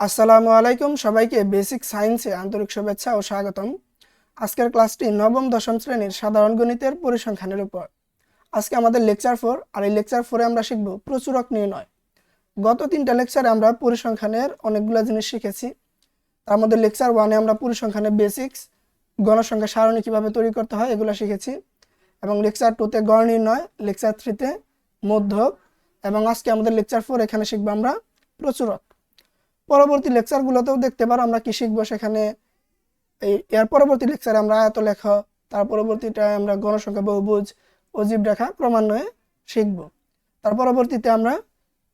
আসসালামু আলাইকুম সবাইকে বেসিক সায়েন্সে আন্তরিক শুভেচ্ছা ও স্বাগতম। আজকের ক্লাসটি নবম, দশম শ্রেণির সাধারণ গণিতের পরিসংখ্যানের উপর। আজকে আমাদের লেকচার ফোর, আর এই লেকচার ফোরে আমরা শিখব প্রচুরক নির্ণয়। গত তিনটা লেকচারে আমরা পরিসংখ্যানের অনেকগুলো জিনিস শিখেছি। তার মধ্যে লেকচার ওয়ানে আমরা পরিসংখ্যানের বেসিক্স, গণসংখ্যা সারণী কীভাবে তৈরি করতে হয় এগুলো শিখেছি। এবং লেকচার টুতে গড় নির্ণয়, লেকচার থ্রিতে মধ্যক। এবং আজকে আমাদের লেকচার ফোর এখানে শিখব আমরা প্রচুরক। পরবর্তী লেকচারগুলোতেও দেখতে পারো আমরা কি শিখব সেখানে। এই এর পরবর্তী লেকচারে আমরা আয়ত লেখ তার পরবর্তীটায় আমরা গণসংখ্যা বহুভুজ, অজীব রেখা, ক্রমান্বয়ে শিখব। তার পরবর্তীতে আমরা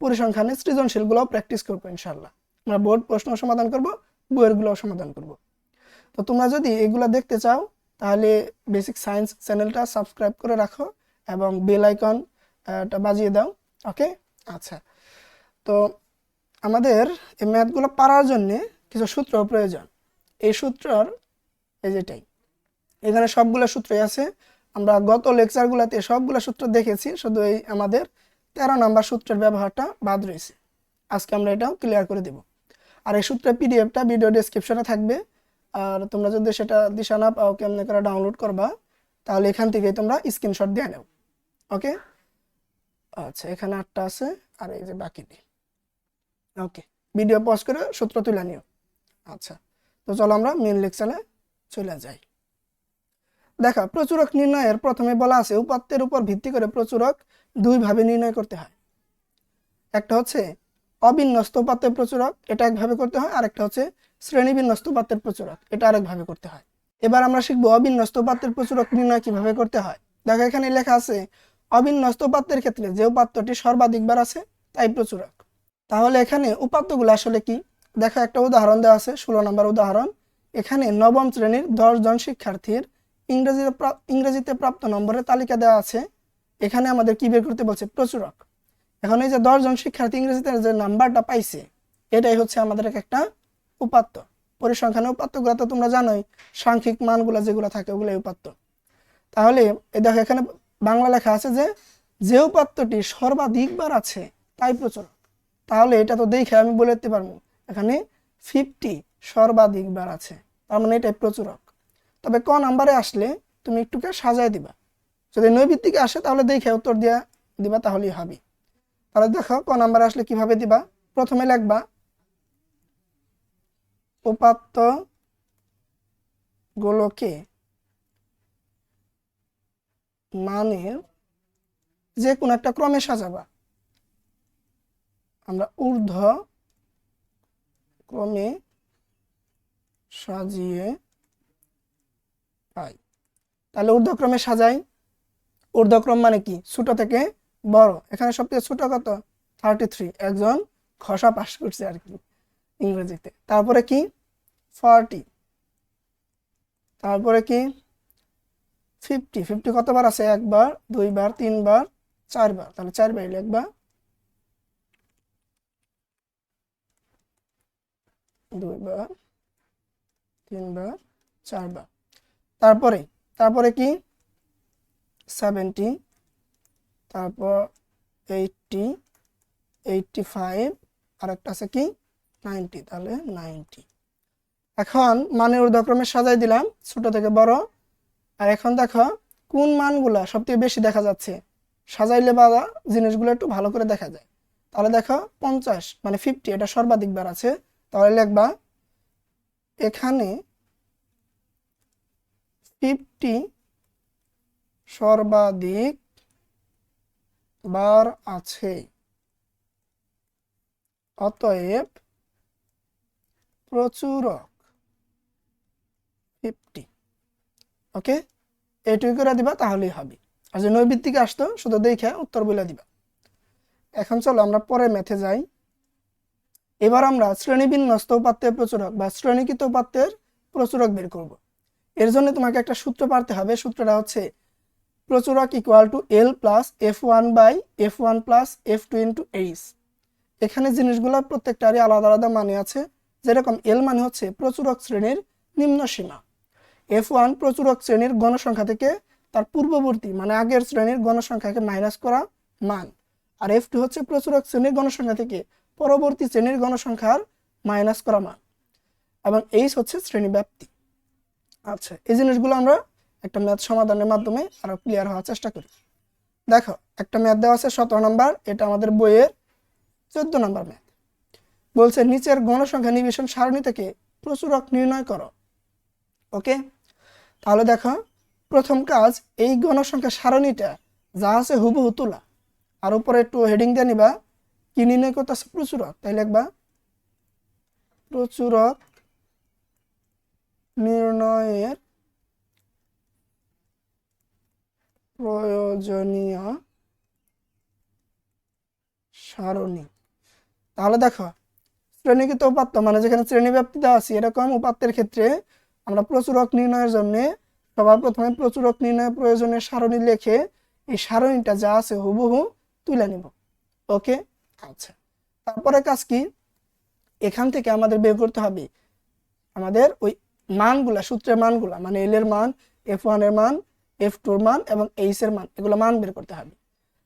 পরিসংখ্যানে সৃজনশীলগুলোও প্র্যাকটিস করব ইনশাল্লাহ আমরা বোর্ড প্রশ্ন সমাধান করব, বইয়েরগুলোও সমাধান করব। তো তোমরা যদি এগুলো দেখতে চাও, তাহলে বেসিক সায়েন্স চ্যানেলটা সাবস্ক্রাইব করে রাখো এবং বেল আইকনটা বাজিয়ে দাও। ওকে আচ্ছা। তো আমাদের এই ম্যাথগুলো পারার জন্যে কিছু সূত্র প্রয়োজন। এই সূত্রর এই যেটাই এখানে সবগুলো সূত্রই আছে। আমরা গত লেকচারগুলোতে সবগুলো সূত্র দেখেছি, শুধু এই আমাদের তেরো নাম্বার সূত্রের ব্যবহারটা বাদ রয়েছে। আজকে আমরা এটাও ক্লিয়ার করে দেব। আর এই সূত্রের পিডিএফটা ভিডিও ডিসক্রিপশনে থাকবে। আর তোমরা যদি সেটা দিশা না পাও, কেমনে করে ডাউনলোড করবা, তাহলে এখান থেকে তোমরা স্ক্রিনশট দিয়ে নেও। ওকে আচ্ছা এখানে আটটা আছে, আর এই যে বাকিটি ওকে ভিডিও পজ করে সূত্র তুলে নিও। আচ্ছা তো চলো আমরা মেন লেকচারে চলে যাই। দেখো, প্রচুরক নির্ণয়ের প্রথমে বলা আছে, উপাত্তের উপর ভিত্তি করে প্রচুরক দুইভাবে নির্ণয় করতে হয়। একটা হচ্ছে অবিন্যস্ত উপাত্তের প্রচুরক, এটা একভাবে করতে হয় আর একটা হচ্ছে শ্রেণীবিন্যস্ত উপাত্তের প্রচুরক, এটা আরেকভাবে করতে হয়। এবার আমরা শিখব অবিন্যস্ত উপাত্তের প্রচুরক নির্ণয় কীভাবে করতে হয়। দেখো, এখানে লেখা আছে, অবিন্যস্ত উপাত্তের ক্ষেত্রে যে উপাত্তটি সর্বাধিকবার আছে, তাই প্রচুরক। তাহলে এখানে উপাত্তগুলো আসলে কি? দেখো একটা উদাহরণ দেওয়া আছে, ষোলো নম্বর উদাহরণ। এখানে নবম শ্রেণির জন শিক্ষার্থীর ইংরেজিতে ইংরেজিতে প্রাপ্ত নম্বরের তালিকা দেওয়া আছে। এখানে আমাদের কি বের করতে বলছে? প্রচুরক। এখন এই যে জন শিক্ষার্থী ইংরেজিতে যে নাম্বারটা পাইছে, এটাই হচ্ছে আমাদের একটা উপাত্ত। পরিসংখ্যানের উপাত্তগুলো তো তোমরা জানোই, সাংখ্যিক মানগুলো যেগুলো থাকে ওগুলোই উপাত্ত। তাহলে এই দেখো এখানে বাংলা লেখা আছে যে যে উপাত্তটি সর্বাধিকবার আছে, তাই প্রচুরক। তাহলে এটা তো দেখে আমি বলে দিতে পারব। এখানে ফিফটি সর্বাধিকবার আছে। তার মানে এটাই প্রচুরক তবে ক নাম্বারে আসলে তুমি একটুকে সাজায় দিবা। যদি নৈবিত্তিকে আসে তাহলে দেখে উত্তর দিয়া দিবা, তাহলেই হবে। তাহলে দেখো ক নাম্বারে আসলে কীভাবে দিবা? প্রথমে লিখবা, উপাত্ত গুলোকে মানের যে কোনো একটা ক্রমে সাজাবা। আমরা ঊর্ধ্ব ক্রমে সাজিয়ে পাই। তাহলে ঊর্ধ্বক্রমে সাজাই। ঊর্ধ্বক্রম মানে কি? ছোট থেকে বড়। এখানে সবথেকে ছোট কত? থার্টি থ্রি একজন খসা পাস করছে আর কি ইংরেজিতে। তারপরে কি? ফর্টি তারপরে কি? ফিফটি ফিফটি কতবার আছে? একবার, দুইবার, তিনবার, চারবার। তাহলে চারবার লিখবা দুইবার তিনবার চারবার তারপরে তারপরে কি? সেভেন্টি তারপর এইটটি এইটটি ফাইভ আর একটা আছে কি? নাইনটি তাহলে নাইনটি এখন মানের ঊর্ধ্বক্রমে সাজাই দিলাম, ছোট থেকে বড়। আর এখন দেখো, কোন মানগুলা সবথেকে বেশি দেখা যাচ্ছে? সাজাইলে বা জিনিসগুলো একটু ভালো করে দেখা যায়। তাহলে দেখো, পঞ্চাশ মানে ফিফটি এটা সর্বাধিক বার আছে। তাহলে লিখবা, এখানে ফিফটি সর্বাধিক বার আছে। অতএব প্রচুরক ফিফটি ওকে এইটুকু করে দিবা, তাহলেই হবে। আর যে নৈবিত্তিকে আসতো, শুধু দেখে উত্তর বলে দিবা। এখন চলো আমরা পরে ম্যাথে যাই। এবার আমরা শ্রেণীবিন্যস্ত উপাত্তের প্রচুরক বা শ্রেণীকৃত উপাত্তের প্রচুরক বের করব। এর জন্য তোমাকে একটা সূত্র পারতে হবে। সূত্রটা হচ্ছে প্রচুরক equal to L plus F one by F one plus F two into H এখানে জিনিসগুলো প্রত্যেকটারই আলাদা আলাদা মানে আছে। যেরকম এল মানে হচ্ছে প্রচুরক শ্রেণির নিম্ন সীমা। এফ ওয়ান প্রচুরক শ্রেণির গণসংখ্যা থেকে তার পূর্ববর্তী মানে আগের শ্রেণির গণসংখ্যাকে মাইনাস করা মান। আর এফ টু হচ্ছে প্রচুরক শ্রেণির গণসংখ্যা থেকে পরবর্তী শ্রেণির গণসংখ্যার মাইনাস করা মান। এবং এইচ হচ্ছে শ্রেণি ব্যাপ্তি আচ্ছা এই জিনিসগুলো আমরা একটা ম্যাথ সমাধানের মাধ্যমে আরও ক্লিয়ার হওয়ার চেষ্টা করি। দেখো, একটা ম্যাথ দেওয়া আছে সতেরো নাম্বার, এটা আমাদের বইয়ের চোদ্দ নম্বর ম্যাথ বলছে, নিচের গণসংখ্যা নিবেশন সারণী থেকে প্রচুরক নির্ণয় করো। ওকে তাহলে দেখো, প্রথম কাজ, এই গণসংখ্যা সারণীটা যা আছে হুবহু তোলা। আর উপরে একটু হেডিং দিয়ে নিবা। কি নির্ণয় করতেছে প্রচুরক তাই লিখবা প্রচুরক নির্ণয়ের প্রয়োজনীয় সারণী তাহলে দেখো শ্রেণীকৃত উপাত্ত মানে যেখানে শ্রেণি ব্যাপ্তি আছে, এরকম উপাত্তের ক্ষেত্রে আমরা প্রচুরক নির্ণয়ের জন্য সবার প্রথমে প্রচুরক নির্ণয়ের প্রয়োজনীয় সারণী লিখে এই সারণীটা যা আছে হুবহু তুলে নিব। ওকে? আচ্ছা তারপরে কাজ কি? এখান থেকে আমাদের বের করতে হবে আমাদের ওই মানগুলা, সূত্রের মানগুলা মানে এল এর মান এফ এর মান এফ মান এবং এইচ এর মান, এগুলো মান বের করতে হবে।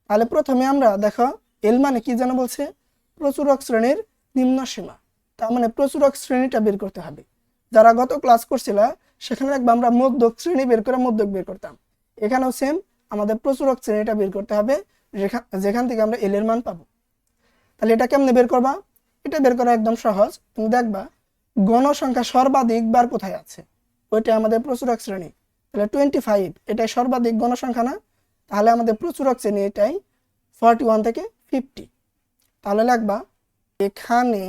তাহলে প্রথমে আমরা দেখো এল মানে কি যেন বলছে? প্রচুরক শ্রেণির নিম্ন সীমা। তার মানে প্রচুরক শ্রেণীটা বের করতে হবে। যারা গত ক্লাস করছিল, সেখানে দেখব আমরা মধ্যক শ্রেণি বের করে মধ্যক বের করতাম। এখানেও সেম আমাদের প্রচুরক শ্রেণীটা বের করতে হবে, যেখা- যেখান থেকে আমরা এল এর মান পাবো। তাহলে এটা কেমনে বের করবা? এটা বের করা একদম সহজ। তুমি দেখবা, গণসংখ্যা সর্বাধিক বার কোথায় আছে? ওইটা আমাদের প্রচুরক শ্রেণি। তাহলে টোয়েন্টি ফাইভ এটাই সর্বাধিক গণসংখ্যা না? তাহলে আমাদের প্রচুরক শ্রেণি এটাই ফর্টি ওয়ান থেকে ফিফটি তাহলে লাগবা এখানে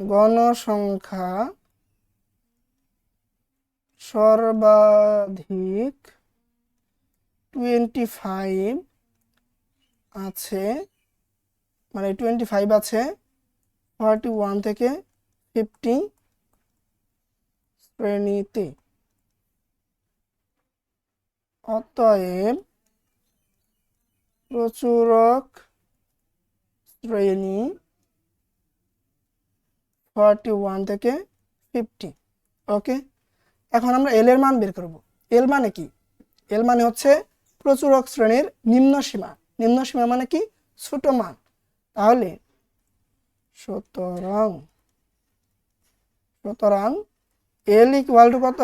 গণসংখ্যা সর্বাধিক টোয়েন্টি ফাইভ আছে মানে টোয়েন্টি ফাইভ আছে ফর্টি ওয়ান থেকে ফিফটি শ্রেণীতে। অতএব প্রচুরক শ্রেণি ফর্টি ওয়ান থেকে ফিফটি ওকে এখন আমরা এল এর মান বের করব। এল মানে কি? এল মানে হচ্ছে প্রচুরক শ্রেণির নিম্ন সীমা। নিম্ন সীমা মানে কি? ছোট মান। তাহলে সুতরাং সুতরাং এল ইকুয়াল টু কত?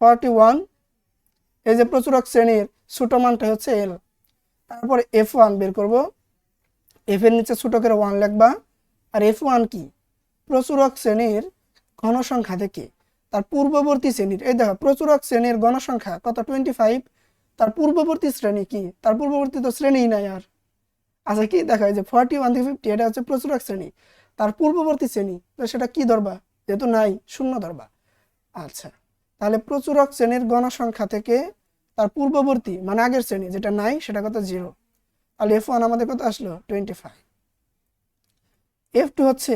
ফর্টি ওয়ান এই যে প্রচুরক শ্রেণির ছোট মানটা হচ্ছে এল তারপরে এফ ওয়ান বের করব। এফ এর নিচে ছোট করে ওয়ান লিখবা। আর এফ ওয়ান কি? প্রচুরক শ্রেণির ঘনসংখ্যা থেকে তার পূর্ববর্তী শ্রেণির, এই দেখো, প্রচুরক শ্রেণির গণসংখ্যা কত? টোয়েন্টি ফাইভ তার পূর্ববর্তী শ্রেণি কি? তার পূর্ববর্তী তো শ্রেণীই নাই আর। আচ্ছা কি দেখা যে ফর্টি ওয়ান থেকে ফিফটি এটা হচ্ছে প্রচুরক শ্রেণি। তার পূর্ববর্তী শ্রেণি, তো সেটা কি ধরবা যেহেতু নাই, শূন্য ধরবা আচ্ছা তাহলে প্রচুরক শ্রেণির গণসংখ্যা থেকে তার পূর্ববর্তী মানে আগের শ্রেণি, যেটা নাই, সেটা কত? জিরো তাহলে এফ ওয়ান আমাদের কত আসলো? টোয়েন্টি ফাইভ এফ টু হচ্ছে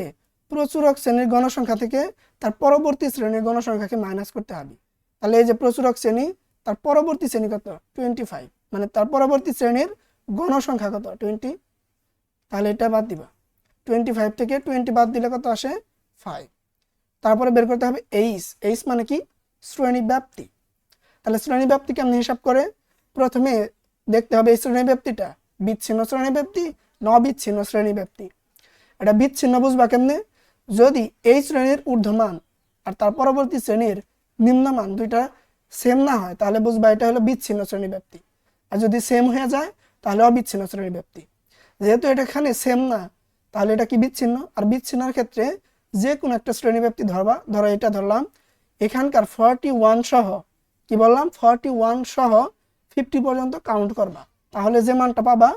প্রচুরক শ্রেণির গণসংখ্যা থেকে তার পরবর্তী শ্রেণির গণসংখ্যাকে মাইনাস করতে হবে। তাহলে এই যে প্রচুরক শ্রেণি তার পরবর্তী শ্রেণি কত? টোয়েন্টি ফাইভ মানে তার পরবর্তী শ্রেণির গণসংখ্যা কত? টোয়েন্টি তাহলে এটা বাদ দিবা। টোয়েন্টি ফাইভ থেকে টোয়েন্টি বাদ দিলে কত আসে? ফাইভ তারপরে বের করতে হবে এইচ। এইচ মানে কি? শ্রেণি ব্যাপ্তি। তাহলে শ্রেণি ব্যাপ্তি কেমন হিসাব করে? প্রথমে দেখতে হবে এই শ্রেণি ব্যাপ্তিটা। বিচ্ছিন্ন শ্রেণি ব্যাপ্তি ন বিচ্ছিন্ন শ্রেণি ব্যাপ্তি। এটা বিচ্ছিন্ন বুঝবা কেমনে? যদি এই শ্রেণির ঊর্ধ্বমান আর তার পরবর্তী শ্রেণির নিম্নমান দুইটা সেম না হয়, তাহলে বুঝবা এটা হলো বিচ্ছিন্ন শ্রেণি ব্যাপ্তি আর যদি সেম হয়ে যায়, তাহলে অবিচ্ছিন্ন শ্রেণি ব্যাপ্তি যেহেতু এটা এখানে সেম না, তাহলে এটা কি বিচ্ছিন্ন? আর বিচ্ছিন্নর ক্ষেত্রে যে কোনো একটা শ্রেণি ব্যাপ্তি ধরবা, ধরো এটা ধরলাম, এখানকার ফর্টি ওয়ান সহ, কি বললাম? ফর্টি ওয়ান সহ ফিফটি পর্যন্ত কাউন্ট করবা। তাহলে যে মানটা পাবা,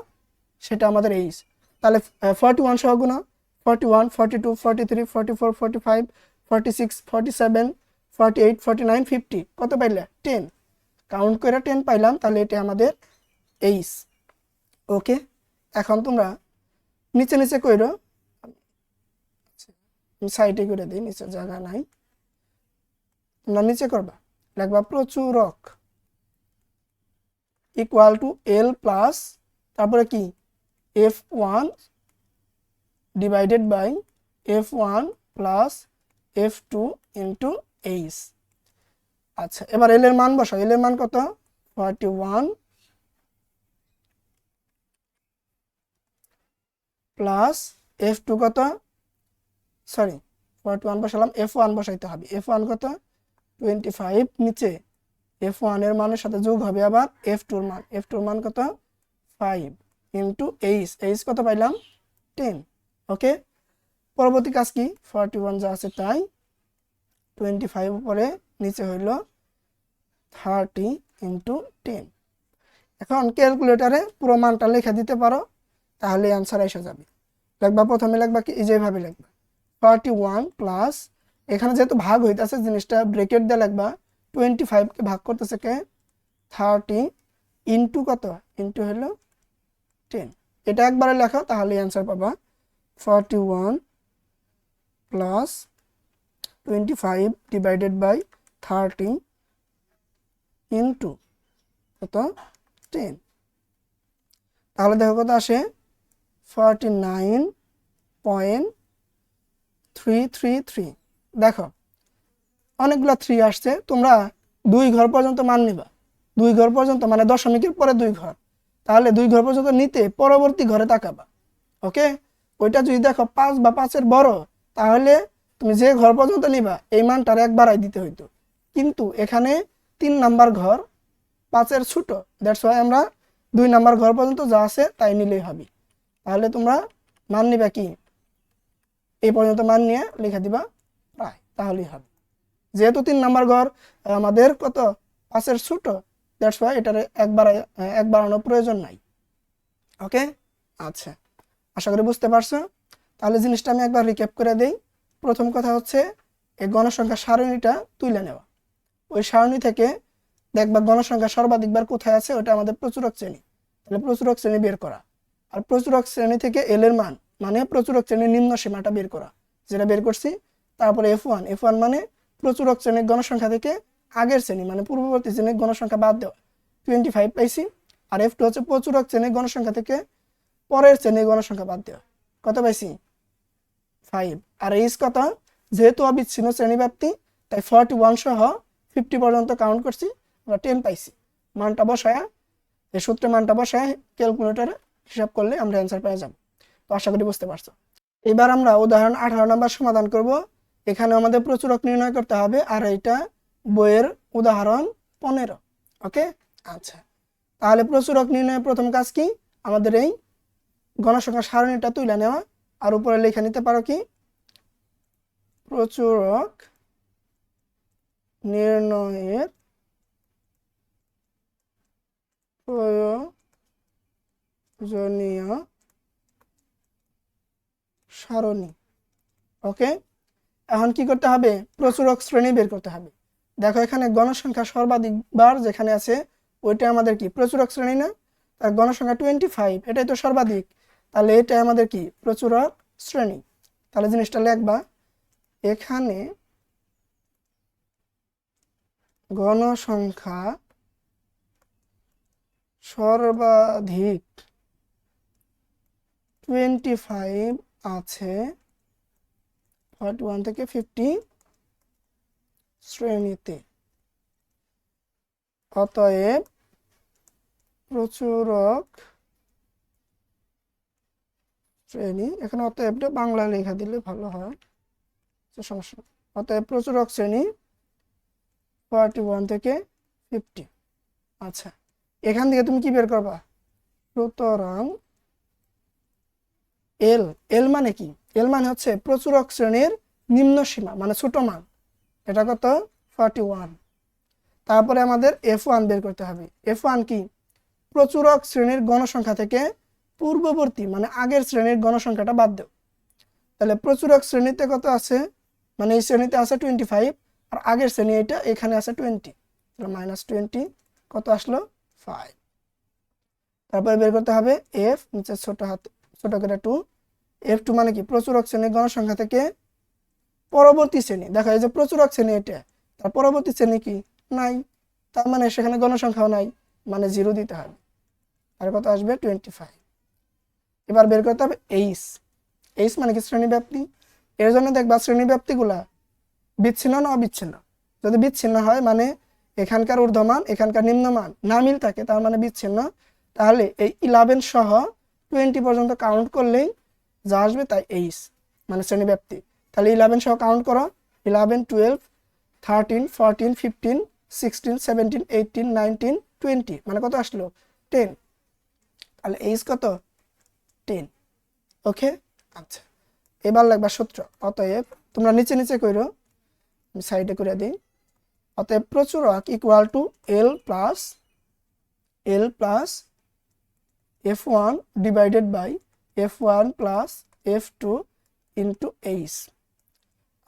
সেটা আমাদের এইচ। তাহলে ফর্টি ওয়ান সহ গুণা forty one forty two forty three forty four forty five forty six forty seven forty eight forty nine fifty কত পাইলে? টেন কাউন্ট করে টেন পাইলাম, তাহলে এটা আমাদের এইচ ওকে এখন তোমরা নিচে নিচে কইরো। সাইডে করে দিই, নিচে জায়গা নাই। তোমরা নিচে করবা। লিখবা প্রচুরক ইকুয়াল টু এল প্লাস তারপরে কি? F one divided by F one plus F two into H আচ্ছা এবার এল এর মান বসাও। এল এর মান কত? Forty one plus F two কত? সরি ফর্টি ওয়ান বসালাম। এফ ওয়ান বসাইতে হবে। এফ ওয়ান কত? টোয়েন্টি ফাইভ নিচে এফ ওয়ানের মানের সাথে যোগ হবে আবার এফ টুর মান। এফ টুর মান কত? ফাইভ ইন্টু এইচ এইচ কত পাইলাম? টেন ওকে পরবর্তী কাজ কি? ফর্টি ওয়ান যা আছে তাই টোয়েন্টি ফাইভ উপরে নিচে হইল থার্টি ইন্টু টেন এখন ক্যালকুলেটারে পুরো মানটা লিখে দিতে পারো, তাহলে অ্যান্সার এসে যাবে। লিখবা প্রথমে লিখবা কি যেভাবে লিখবা। ফর্টি ওয়ান প্লাস এখানে যেহেতু ভাগ হইতেছে, জিনিসটা ব্রেকেট দিয়ে লিখবা টোয়েন্টি ফাইভকে ভাগ করতেছে কে? থার্টি ইন্টু কত? ইন্টু হলো টেন এটা একবারে লেখো তাহলে অ্যান্সার পাবা। Forty one plus twenty five divided by thirty into কত? টেন তাহলে দেখো কত আসে? Forty nine point three three three দেখো, অনেকগুলো থ্রি আসছে, তোমরা দুই ঘর পর্যন্ত মান নিবা। দুই ঘর পর্যন্ত মানে দশমিকের পরে দুই ঘর। তাহলে দুই ঘর পর্যন্ত নিতে পরবর্তী ঘরে তাকাবা ওকে ওইটা যদি দেখো পাঁচ বা পাঁচের বড়, তাহলে তুমি যে ঘর পর্যন্ত নিবা, এই মানটার এক বাড়াই দিতে হইতো। কিন্তু এখানে তিন নাম্বার ঘর, পাঁচের ছোট। দ্যাটস ওয়াই আমরা দুই নাম্বার ঘর পর্যন্ত যা আছে তাই নিলেই হবে। তাহলে তোমরা মান নিবা কি? এই পর্যন্ত মান নিয়ে লিখে দিবা প্রায় তাহলেই হবে। যেহেতু তিন নাম্বার ঘর আমাদের কত? পাঁচের ছোট। দ্যাটস ওয়াই এটার একবার এক বাড়ানোর প্রয়োজন নাই। ওকে আচ্ছা। আশা করি বুঝতে পারছ। তাহলে জিনিসটা আমি একবার রিক্যাপ করে দেই। প্রথম কথা হচ্ছে এই গণসংখ্যা সারণীটা তুলে নেওয়া। ওই সারণী থেকে দেখবা গণসংখ্যা সর্বাধিকবার কোথায় আছে, ওটা আমাদের প্রচুরক শ্রেণি। তাহলে প্রচুরক শ্রেণি বের করা। আর প্রচুরক শ্রেণি থেকে এল এর মান মানে প্রচুরক শ্রেণির নিম্ন সীমাটা বের করা। যেটা বের করছি, তারপরে এফ ওয়ান এফ ওয়ান মানে প্রচুরক শ্রেণির গণসংখ্যা থেকে আগের শ্রেণি মানে পূর্ববর্তী শ্রেণির গণসংখ্যা বাদ দেওয়া। টোয়েন্টি ফাইভ পাইছি, আর এফ টু হচ্ছে প্রচুরক শ্রেণির গণসংখ্যা থেকে পরের শ্রেণির গণসংখ্যা বাদ দেওয়া। কত পাইছি? ফাইভ আর এইচ কত যেহেতু অবিচ্ছিন্ন শ্রেণীব্যাপ্তি তাই ফর্টি ওয়ান সহ ফিফটি পর্যন্ত কাউন্ট করছি, আমরা টেন পাইছি। মানটা বসায় এই সূত্রে মানটা বসায় ক্যালকুলেটারে হিসাব করলে আমরা অ্যান্সার পেয়ে যাব। তো আশা করি বুঝতে পারছ। এবার আমরা উদাহরণ আঠারো নম্বর সমাধান করব। এখানে আমাদের প্রচুরক নির্ণয় করতে হবে, আর এটা বইয়ের উদাহরণ পনেরো। ওকে আচ্ছা। তাহলে প্রচুরক নির্ণয়ের প্রথম কাজ কি? আমাদের এই গণসংখ্যা সারণীটা তুলে নেওয়া। আর উপরে লিখে নিতে পারো কি? প্রচুরক নির্ণয়ের প্রয়োজনীয় সারণী। ওকে? এখন কি করতে হবে? প্রচুরক শ্রেণি বের করতে হবে। দেখো এখানে গণসংখ্যা সর্বাধিক বার যেখানে আছে, ওইটা আমাদের কি? প্রচুরক শ্রেণি না? তার গণসংখ্যা টোয়েন্টি ফাইভ এটাই তো সর্বাধিক। তাহলে এটা আমাদের কি? প্রচুরক শ্রেণি। তাহলে জিনিসটা লিখবা। এখানে গণসংখ্যা সর্বাধিক টোয়েন্টি ফাইভ আছে ফর্টি ওয়ান থেকে ফিফটি শ্রেণীতে। অতএব প্রচুরক শ্রেণি। এখানে অতএবটা বাংলা লেখা দিলে ভালো হয়। অতএব প্রচুরক শ্রেণি ফর্টি থেকে ফিফটি আচ্ছা এখান থেকে তুমি কি বের করবা? সুতরাং এল এল মানে কি? এল মানে হচ্ছে প্রচুরক শ্রেণির নিম্ন সীমা মানে ছোট মান। এটা কত? ফর্টি তারপরে আমাদের এফ ওয়ান বের করতে হবে। এফ ওয়ান কি? প্রচুরক শ্রেণির গণসংখ্যা থেকে পূর্ববর্তী মানে আগের শ্রেণির গণসংখ্যাটা বাদ দেও। তাহলে প্রচুরক শ্রেণীতে কত আছে? মানে এই শ্রেণীতে আছে টোয়েন্টি ফাইভ আর আগের শ্রেণি এটা এখানে আছে টোয়েন্টি তাহলে মাইনাস টোয়েন্টি কত আসলো? ফাইভ তারপরে বের করতে হবে এফ নিচে ছোট হাত, ছোট করে টু এফ টু মানে কি? প্রচুরক শ্রেণির গণসংখ্যা থেকে পরবর্তী শ্রেণি। দেখা যায় যে প্রচুরক শ্রেণি এটা, তার পরবর্তী শ্রেণি কি? নাই। তার মানে সেখানে গণসংখ্যাও নাই মানে জিরো দিতে হবে। আর কত আসবে? টোয়েন্টি ফাইভ এবার বের করতে হবে এইচ এইচ মানে কি? শ্রেণি ব্যাপ্তি এর জন্য দেখবা শ্রেণি ব্যাপ্তিগুলা বিচ্ছিন্ন না অবিচ্ছিন্ন। যদি বিচ্ছিন্ন হয় মানে এখানকার ঊর্ধ্বমান, এখানকার নিম্নমান না মিল থাকে, তার মানে বিচ্ছিন্ন। তাহলে এই ইলেভেন সহ টোয়েন্টি পর্যন্ত কাউন্ট করলেই যা আসবে তাই এইচ মানে শ্রেণি ব্যাপ্তি তাহলে ইলেভেন সহ কাউন্ট করো eleven twelve thirteen fourteen fifteen sixteen seventeen eighteen nineteen twenty মানে কত আসলো? টেন তাহলে এইজ কত? টেন ওকে আচ্ছা। এবার লাগবা সূত্র। অতএব তোমরা নিচে নিচে করো আমি সাইডে করে দিই। অতএব প্রচুর প্রচুরক equal to L plus L plus F one divided by F one plus F two into H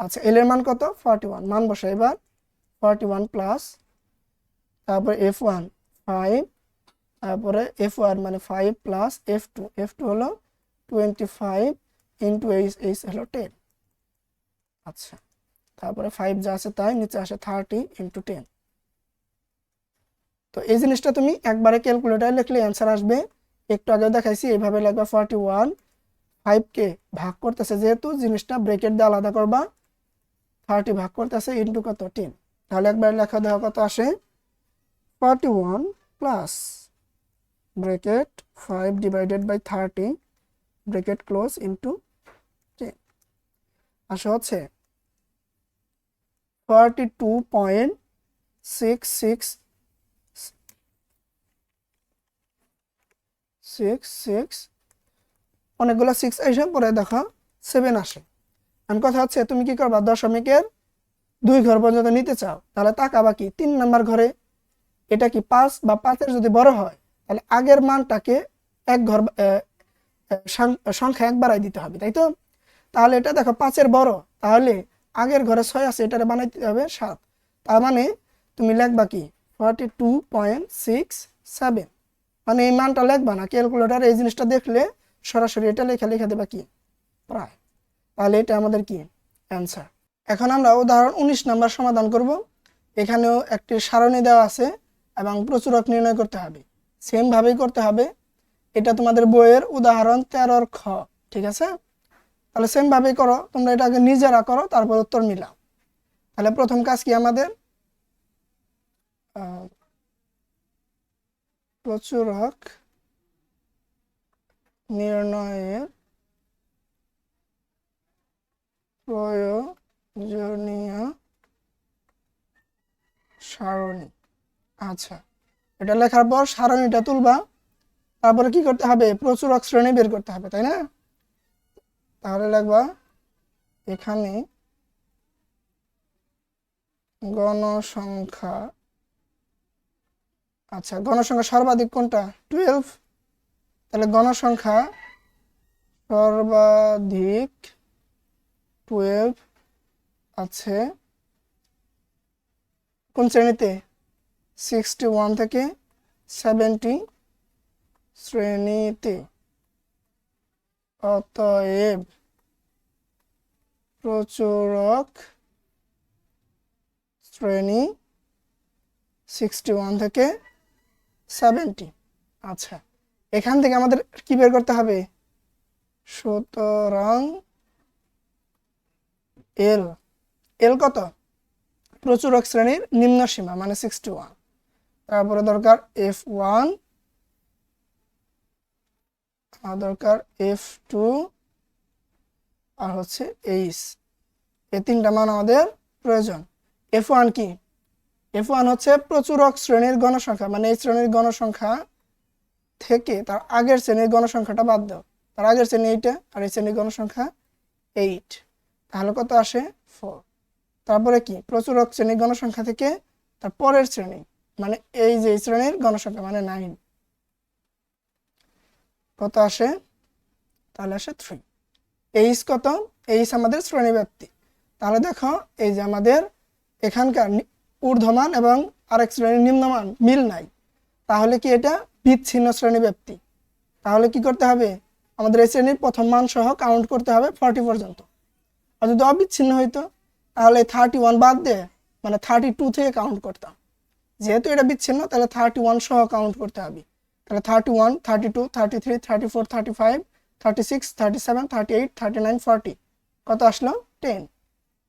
আচ্ছা এল এর মান কত? ফর্টি ওয়ান মান বসে এবার। ফর্টি ওয়ান প্লাস তারপরে এফ ওয়ান ফাইভ তারপরে এফ ওয়ান মানে five plus F two F two হলো twenty five into H H হলো টেন আচ্ছা তারপরে ফাইভ যা আছে তাই, নিচে আসে থার্টি ইন্টু টেন তো এই জিনিসটা তুমি একবারে ক্যালকুলেটারে লিখলে অ্যান্সার আসবে। একটু আগে দেখাইছি, এইভাবে লাগবে ফর্টি ওয়ান ফাইভকে ভাগ করতেছে যেহেতু, জিনিসটা ব্রেকেট দিয়ে আলাদা করবা। থার্টি ভাগ করতেছে ইন্টু কত? টেন তাহলে একবার লেখা দেওয়া কত আসে? Forty one plus bracket five divided by thirty bracket close into ten. হচ্ছে forty two point six six six six অনেকগুলো সিক্স পরে দেখো সেভেন আসে। আর কথা হচ্ছে, তুমি কি করবা? দশমিকের দুই ঘর পর্যন্ত নিতে চাও, তাহলে তাকাবা কি? তিন নাম্বার ঘরে এটা কি পাঁচ বা পাঁচের যদি বড় হয়, তাহলে আগের মানটাকে এক ঘর সংখ্যা এক বাড়াই দিতে হবে, তাই তো? তাহলে এটা দেখো, পাঁচের বড়, তাহলে আগের ঘরে ছয় আছে, এটারে বানাই দিতে হবে সাত। তার মানে তুমি লিখবা কি? Forty two point six seven মানে এই মানটা লিখবা না ক্যালকুলেটার এই জিনিসটা দেখলে সরাসরি এটা লেখা লেখা দেবা কি? প্রায়। তাহলে এটা আমাদের কি? অ্যান্সার এখন আমরা উদাহরণ উনিশ নাম্বার সমাধান করব। এখানেও একটি সারণী দেওয়া আছে এবং প্রচুরক নির্ণয় করতে হবে। সেমভাবেই করতে হবে। এটা তোমাদের বইয়ের উদাহরণ তেরোর খ ঠিক আছে? তাহলে সেম ভাবেই করো তোমরা এটাকে নিজেরা করো তারপর উত্তর মিলাও। তাহলে প্রথম কাজ কি আমাদের? আহ, প্রচুরক নির্ণয়ের প্রয়োজনীয় সারণী। আচ্ছা এটা লেখার পর সারণীটা তুলবা। তারপরে কি করতে হবে? প্রচুরক শ্রেণি বের করতে হবে, তাই না? তাহলে লাগবা এখানে গণসংখ্যা আচ্ছা গণসংখ্যা সর্বাধিক কোনটা? টুয়েলভ তাহলে গণসংখ্যা সর্বাধিক টুয়েলভ আছে কোন শ্রেণীতে? সিক্সটি ওয়ান থেকে সেভেন্টি শ্রেণীতে অতএব প্রচুরক শ্রেণি সিক্সটি ওয়ান থেকে সেভেন্টি আচ্ছা এখান থেকে আমাদের কি বের করতে হবে? সুতরাং এল এল কত? প্রচুরক শ্রেণির নিম্ন সীমা মানে সিক্সটি ওয়ান তারপরে দরকার এফ ওয়ান দরকার এফ টু আর হচ্ছে এইচ এই তিনটা মান আমাদের প্রয়োজন। এফ ওয়ান কি? এফ ওয়ান হচ্ছে প্রচুরক শ্রেণির গণসংখ্যা মানে এই শ্রেণির গণসংখ্যা থেকে তার আগের শ্রেণির গণসংখ্যাটা বাদ দাও। তার আগের শ্রেণি এইটা আর এই শ্রেণির গণসংখ্যা এইট। তাহলে কত আসে? ফোর তারপরে কি? প্রচুরক শ্রেণির গণসংখ্যা থেকে তার পরের শ্রেণি মানে এই যে শ্রেণির গণসংখ্যা মানে নাইন কত আসে? তাহলে আসে থ্রি। এইচ কত? এইচ আমাদের শ্রেণি ব্যাপ্তি তাহলে দেখো, এই যে আমাদের এখানকার ঊর্ধ্বমান এবং আরেক শ্রেণির নিম্নমান মিল নাই। তাহলে কি এটা? বিচ্ছিন্ন শ্রেণি ব্যাপ্তি তাহলে কি করতে হবে? আমাদের এই শ্রেণির প্রথম মান সহ কাউন্ট করতে হবে ফর্টি পর্যন্ত। আর যদি অবিচ্ছিন্ন হইতো, তাহলে থার্টি ওয়ান বাদ দিয়ে মানে থার্টি টু থেকে কাউন্ট করতাম। যেহেতু এটা বিচ্ছিন্ন, তাহলে থার্টি ওয়ান সহ কাউন্ট করতে হবে। তাহলে thirty one thirty two thirty three thirty four thirty five thirty six thirty seven thirty eight thirty nine forty কত আসলো? টেন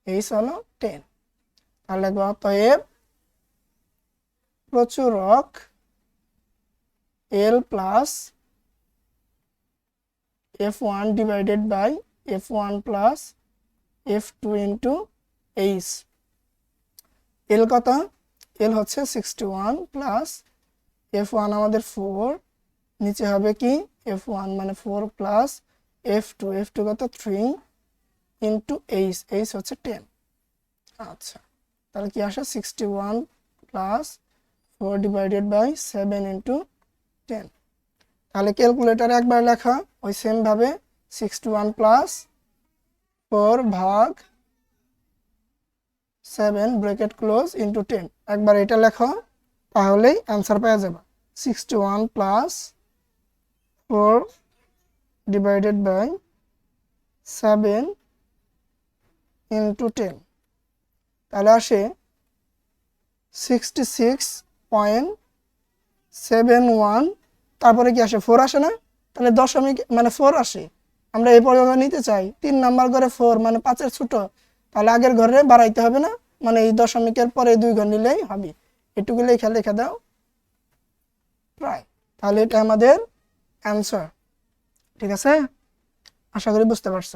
এইস হলো টেন তাহলে অতএব প্রচুরক L plus F one divided by F one plus F two into H L কত? L হচ্ছে sixty one plus F one আমাদের four নিচে হবে কি? এফ ওয়ান মানে four plus F two F two কত? থ্রি ইন্টু এইচ এইচ হচ্ছে ten আচ্ছা তাহলে কি আসে? Sixty one plus four divided by seven into ten তাহলে ক্যালকুলেটারে একবার লেখা, ওই সেমভাবে সিক্সটি ওয়ান প্লাস ফোর ভাগ seven bracket close into ten একবার এটা লেখো, তাহলেই অ্যান্সার পাওয়া যাবে। Sixty one plus four divided by seven into ten তাহলে আসে sixty six point seven one তারপরে কি আসে? ফোর আসে না? তাহলে দশমিক মানে ফোর আসে। আমরা এই পর্যন্ত নিতে চাই। তিন নাম্বার ঘরে ফোর মানে পাঁচের ছোট। তাহলে আগের ঘরে বাড়াইতে হবে না? মানে এই দশমিকের পরে দুই ঘর নিলেই হবে। এটুকু লেখা লেখা দাও। প্রায় তাহলে এটা আমাদের অ্যান্সার ঠিক আছে? আশা করি বুঝতে পারছ।